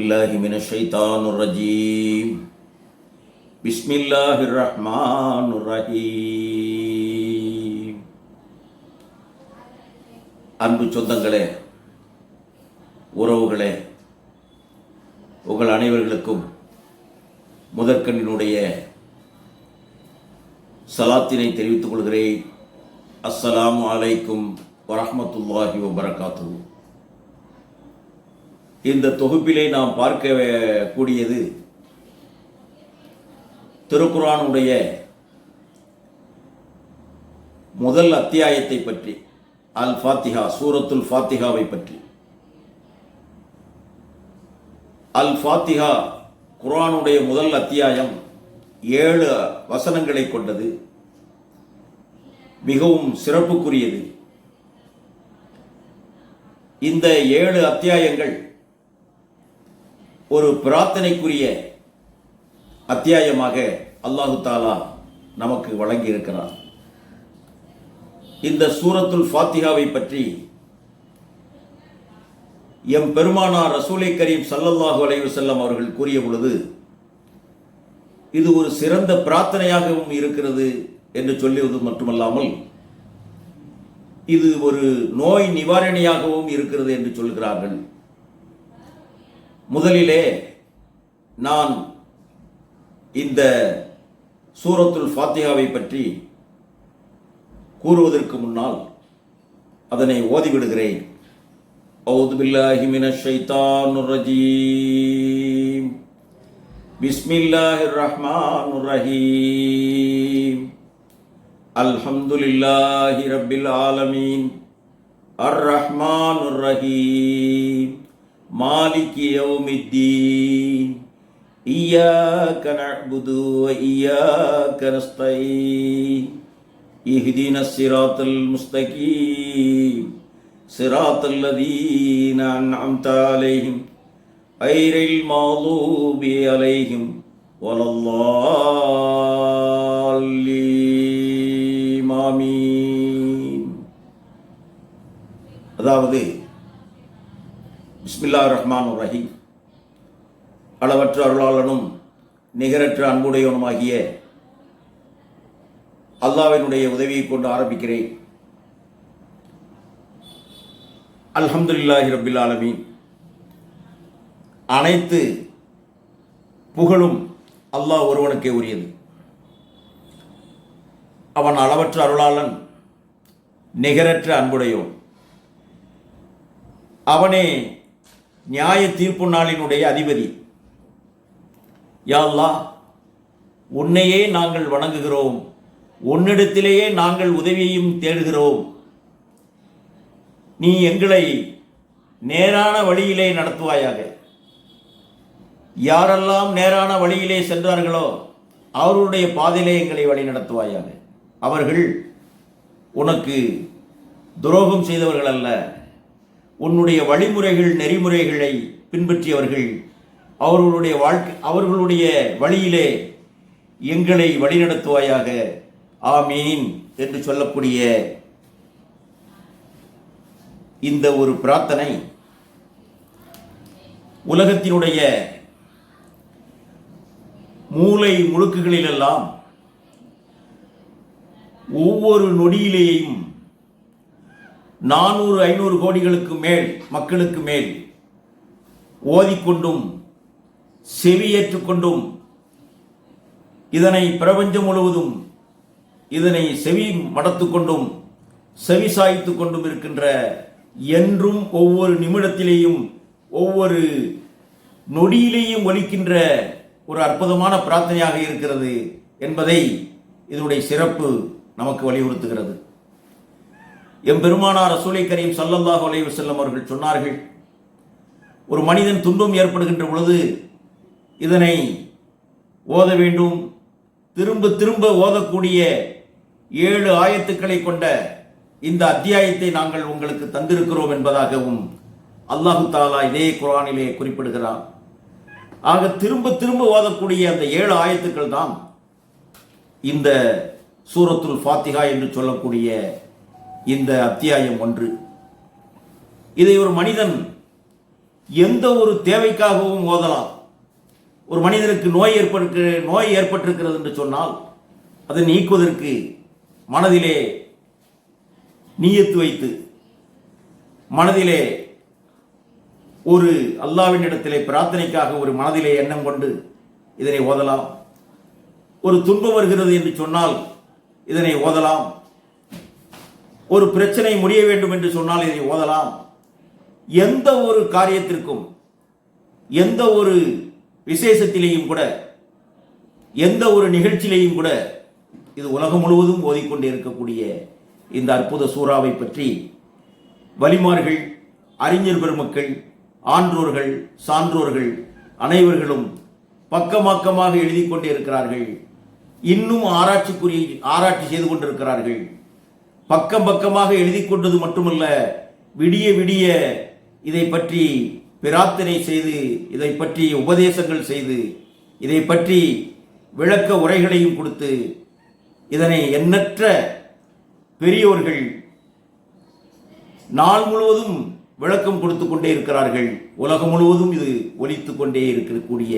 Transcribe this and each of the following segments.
بالله من الشيطان الرجيم بسم الله الرحمن الرحيم அன்பு சொந்தங்களே உறவுகளே உங்கள் அனைவர்களுக்கும் முதற்கண்ணினுடைய சலாத்தினை தெரிவித்துக் கொள்கிறேன் அஸ்ஸலாமு அலைக்கும் வரஹ்மத்துல்லாஹி வபரகாத்துஹு இந்த தொகுப்பிலே நாம் பார்க்க கூடியது திருக்குரானுடைய முதல் அத்தியாயத்தை பற்றி அல் ஃபாத்திஹா சூரத்துல் ஃபாத்திஹாவை பற்றி. அல் ஃபாத்திஹா குரானுடைய முதல் அத்தியாயம் ஏழு வசனங்களை கொண்டது. மிகவும் சிறப்புக்குரியது. இந்த ஏழு அத்தியாயங்கள் ஒரு பிரார்த்தனைக்குரிய அத்தியாயமாக அல்லாஹு தாலா நமக்கு வழங்கி இருக்கிறார் இந்த சூரத்துல் ஃபாத்திகாவை பற்றி எம் பெருமானார் ரசூலை கரீம் சல்லல்லாஹு அலைவு செல்லம் அவர்கள் கூறிய பொழுது இது ஒரு சிறந்த பிரார்த்தனையாகவும் இருக்கிறது என்று சொல்லுவது மட்டுமல்லாமல் இது ஒரு நோய் நிவாரணியாகவும் இருக்கிறது என்று சொல்கிறார்கள். முதலிலே நான் இந்த சூரத்துல் ஃபாத்திகாவை பற்றி கூறுவதற்கு முன்னால் அதனை ஓதிவிடுகிறேன் أعوذ بالله من الشيطان الرجيم بسم الله الرحمن الرحيم الحمد لله رب العالمين الرحمن الرحيم مالك يوم الدين إياك نعبد وإياك نستعين اهدنا الصراط المستقيم صراط الذين أنعمت عليهم غير المغضوب عليهم ولا الضالين آمين அதாவது பிஸ்மில்லா ரஹ்மான் ரஹீம் அளவற்ற அருளாளனும் நிகரற்ற அன்புடையவனுமாகிய அல்லாவினுடைய உதவியை கொண்டு ஆரம்பிக்கிறேன். அல்ஹம்துலில்லாஹி ரபில் ஆலமீன். அனைத்து புகழும் அல்லாஹ் ஒருவனுக்கே உரியது. அவன் அளவற்ற அருளாளன் நிகரற்ற அன்புடையோன் அவனே நியாய தீர்ப்பு நாளினுடைய அதிபதி. யாழ்லா உன்னையே நாங்கள் வணங்குகிறோம். உன்னிடத்திலேயே நாங்கள் உதவியையும் தேடுகிறோம். நீ எங்களை நேரான வழியிலே நடத்துவாயாக. யாரெல்லாம் நேரான வழியிலே சென்றார்களோ அவர்களுடைய பாதையிலே எங்களை வழி நடத்துவாயாக. அவர்கள் உனக்கு துரோகம் செய்தவர்கள் அல்ல. உன்னுடைய வழிமுறைகள் நெறிமுறைகளை பின்பற்றியவர்கள் அவர்களுடைய வாழ்க்கை அவர்களுடைய வழியிலே எங்களை வழிநடத்துவாயாக. ஆமீன் என்று சொல்லக்கூடிய இந்த ஒரு பிரார்த்தனை உலகத்தினுடைய மூளை முழுக்குகளிலெல்லாம் ஒவ்வொரு நொடியிலேயும் நானூறு ஐநூறு கோடிகளுக்கு மேல் மக்களுக்கு மேல் ஓதிக்கொண்டும் செவியேற்றுக்கொண்டும் இதனை பிரபஞ்சம் முழுவதும் இதனை செவி மடத்து கொண்டும் செவி சாய்த்து கொண்டும் இருக்கின்ற என்றும் ஒவ்வொரு நிமிடத்திலேயும் ஒவ்வொரு நொடியிலேயும் ஒலிக்கின்ற ஒரு அற்புதமான பிரார்த்தனையாக இருக்கிறது என்பதை இதனுடைய சிறப்பு நமக்கு வலியுறுத்துகிறது. எம்பெருமானார் ரசூலை கரீம் சல்லல்லாஹ் அலைஹி வஸல்லம் அவர்கள் சொன்னார்கள் ஒரு மனிதன் துன்பம் ஏற்படுகின்ற பொழுது இதனை ஓத வேண்டும். திரும்ப திரும்ப ஓதக்கூடிய ஏழு ஆயத்துக்களை கொண்ட இந்த அத்தியாயத்தை நாங்கள் உங்களுக்கு தந்திருக்கிறோம் என்பதாகவும் அல்லாஹு தாலா இதே குரானிலே குறிப்பிடுகிறார் ஆக திரும்ப திரும்ப ஓதக்கூடிய அந்த ஏழு ஆயத்துக்கள் தான் இந்த சூரத்துல் ஃபாத்திகா என்று சொல்லக்கூடிய இந்த அத்தியாயம் ஒன்று. இதை ஒரு மனிதன் எந்த ஒரு தேவைக்காகவும் ஓதலாம். ஒரு மனிதனுக்கு நோய் ஏற்பட்டு நோய் ஏற்பட்டிருக்கிறது என்று சொன்னால் அதை நீக்குவதற்கு மனதிலே நீயத்து வைத்து மனதிலே ஒரு அல்லாவின் இடத்திலே பிரார்த்தனைக்காக ஒரு மனதிலே எண்ணம் கொண்டு இதனை ஓதலாம். ஒரு துன்பம் வருகிறது என்று சொன்னால் இதனை ஓதலாம். ஒரு பிரச்சனை முடிய வேண்டும் என்று சொன்னால் இதை ஓதலாம். எந்த ஒரு காரியத்திற்கும் எந்த ஒரு விசேஷத்திலேயும் கூட எந்த ஒரு நிகழ்ச்சியிலேயும் கூட இது உலகம் முழுவதும் ஓதிக்கொண்டே இருக்கக்கூடிய இந்த அற்புத சூறாவை பற்றி வலிமார்கள் அறிஞர் பெருமக்கள் ஆன்றோர்கள் சான்றோர்கள் அனைவர்களும் பக்கமாக்கமாக எழுதி கொண்டே இருக்கிறார்கள். இன்னும் ஆராய்ச்சிக்குரிய ஆராய்ச்சி செய்து கொண்டிருக்கிறார்கள். பக்கம் பக்கமாக எழுதி கொண்டது மட்டுமல்ல விடிய விடிய இதை பற்றி பிரார்த்தனை செய்து இதை பற்றி உபதேசங்கள் செய்து இதை பற்றி விளக்க உரைகளையும் கொடுத்து இதனை எண்ணற்ற பெரியோர்கள் நாள் முழுவதும் விளக்கம் கொடுத்து கொண்டே இருக்கிறார்கள். உலகம் முழுவதும் இது ஒலித்து கொண்டே இருக்கக்கூடிய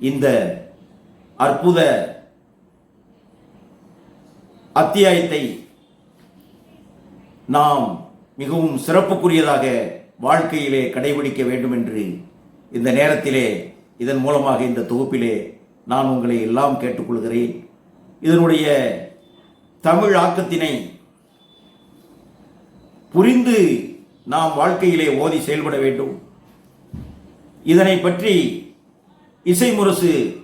இந்த அற்புத அத்தியாயத்தை நாம் மிகவும் சிறப்புக்குரியதாக வாழ்க்கையிலே கடைபிடிக்க வேண்டும் என்று இந்த நேரத்திலே இதன் மூலமாக இந்த தொகுப்பிலே நான் உங்களை எல்லாம் கேட்டுக்கொள்கிறேன். இதனுடைய தமிழ் ஆக்கத்தினை புரிந்து நாம் வாழ்க்கையிலே ஓதி செயல்பட வேண்டும். இதனை பற்றி இசை முரசு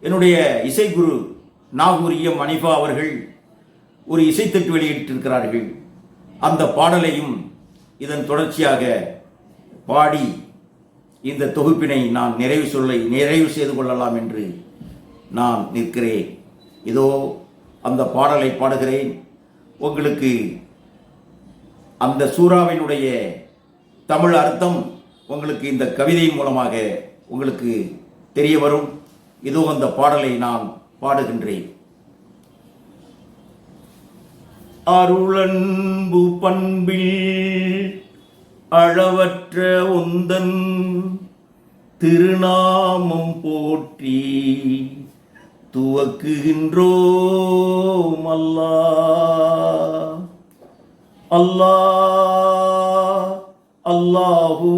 என்னுடைய இசைக்குரு நாகூர் எம் அனிஃபா அவர்கள் ஒரு இசைத்தட்டு வெளியிட்டிருக்கிறார்கள். அந்த பாடலையும் இதன் தொடர்ச்சியாக பாடி இந்த தொகுப்பினை நான் நிறைவு சொல்ல நிறைவு செய்து கொள்ளலாம் என்று நான் நிற்கிறேன். இதோ அந்த பாடலை பாடுகிறேன். உங்களுக்கு அந்த சூறாவினுடைய தமிழ் அர்த்தம் உங்களுக்கு இந்த கவிதை மூலமாக உங்களுக்கு தெரிய வரும். இதோ அந்த பாடலை நான் பாடுகின்றேன். அருளன்பு பண்பில் அளவற்ற உந்தன் திருநாமம் போற்றி துவக்குகின்றோம் அல்லா. அல்லா அல்லாஹூ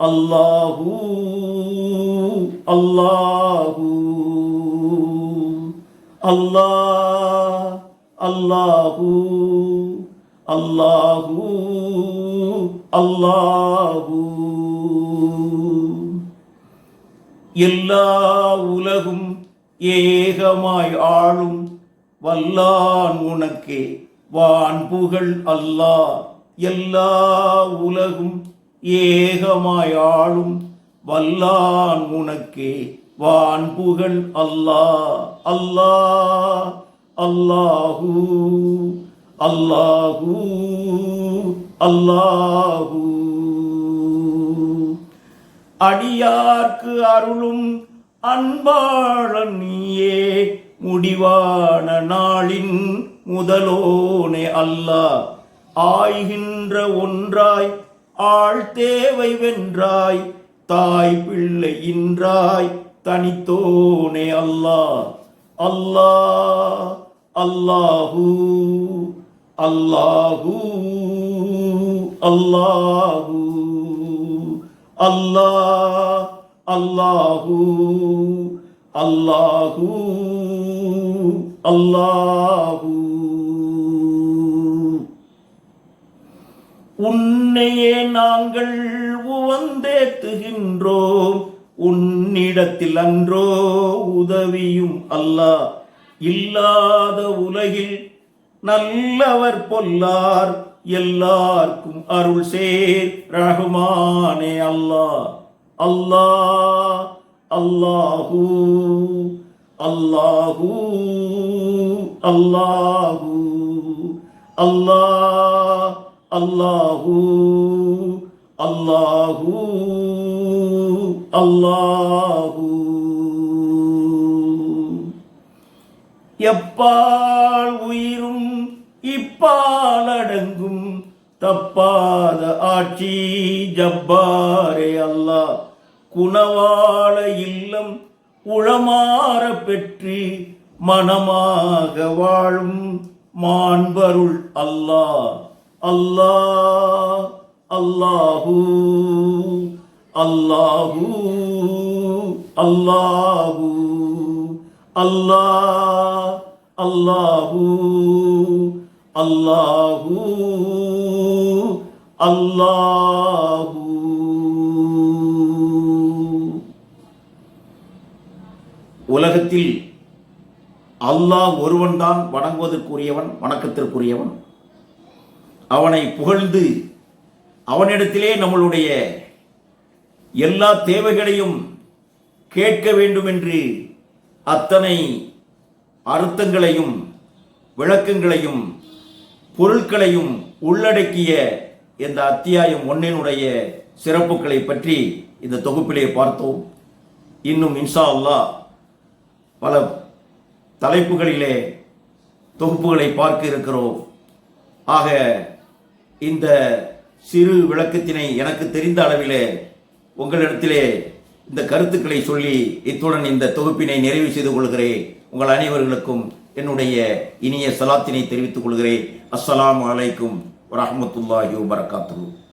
அல்லாஹூ அல்லாஹூ அல்லாஹ். அல்லாஹூ அல்லாஹூ அல்லாஹூ. எல்லா உலகும் ஏகமாய் ஆளும் வல்லான் உனக்கே. வான் புகழ் அல்லாஹ். எல்லா உலகும் ஏகமாய் ஆளும் வல்லான் உனக்கே. வான் புகழ் அல்லாஹ். அல்லாஹ். அல்லாஹூ அல்லாஹூ அல்லாஹூ. அடியார்க்கு அருளும் அன்பாளன் நீயே முடிவான நாளின் முதலோனே அல்லாஹ். ஆய்கின்ற ஒன்றாய் ஆள் தேவை வென்றாய் தாய் பிள்ளை இன்றாய் தனித்தோனே அல்லாஹ். அல்லாஹ். அல்லாஹூ அல்லாஹூ அல்லாஹூ அல்லாஹ் அல்லாஹூ அல்லாஹூ அல்லாஹூ. உன்னையே நாங்கள் உவந்தேத்துகின்றோம். உன்னிடத்தில் அன்றோ உதவியும் அல்லாஹ். இல்லாத உலகில் நல்லவர் பொல்லார் எல்லாருக்கும் அருள் சேர் ரஹ்மானே அல்லாஹ். அல்லாஹ் அல்லாஹூ அல்லாஹூ அல்லாஹூ அல்லாஹ் அல்லாஹூ அல்லாஹூ அல்லாஹூ. எப்பால் உயிரும் இப்பால் அடங்கும் தப்பாத ஆட்சி ஜப்பாரே அல்லா. குணவாள இல்லம் உளமாற பெற்று மனமாக வாழும் மாண்பருள் அல்லா. அல்லா அல்லாஹூ அல்லாஹூ அல்லாஹூ அல்லாஹ் அல்லாஹூ அல்லாஹூ அல்லாஹூ. உலகத்தில் அல்லாஹ் ஒருவன்தான் வணங்குவதற்குரியவன் வணக்கத்திற்குரியவன். அவனை புகழ்ந்து அவனிடத்திலே நம்மளுடைய எல்லா தேவைகளையும் கேட்க வேண்டும் என்று அத்தனை அர்த்தங்களையும் விளக்கங்களையும் பொருட்களையும் உள்ளடக்கிய இந்த அத்தியாயம் ஒன்றினுடைய சிறப்புகளை பற்றி இந்த தொகுப்பிலே பார்த்தோம். இன்னும் இன்ஷா அல்லா பல தலைப்புகளிலே தொகுப்புகளை பார்க்க இருக்கிறோம். ஆக இந்த சிறு விளக்கத்தினை எனக்கு தெரிந்த அளவிலே உங்களிடத்திலே இந்த கருத்துக்களை சொல்லி இத்துடன் இந்த தொகுப்பினை நிறைவு செய்து கொள்கிறேன். உங்கள் அனைவர்களுக்கும் என்னுடைய இனிய சலாத்தினை தெரிவித்துக் கொள்கிறேன். அஸ்ஸலாமு வலைக்கும் வரமத்துல்லாஹி வரகாத்து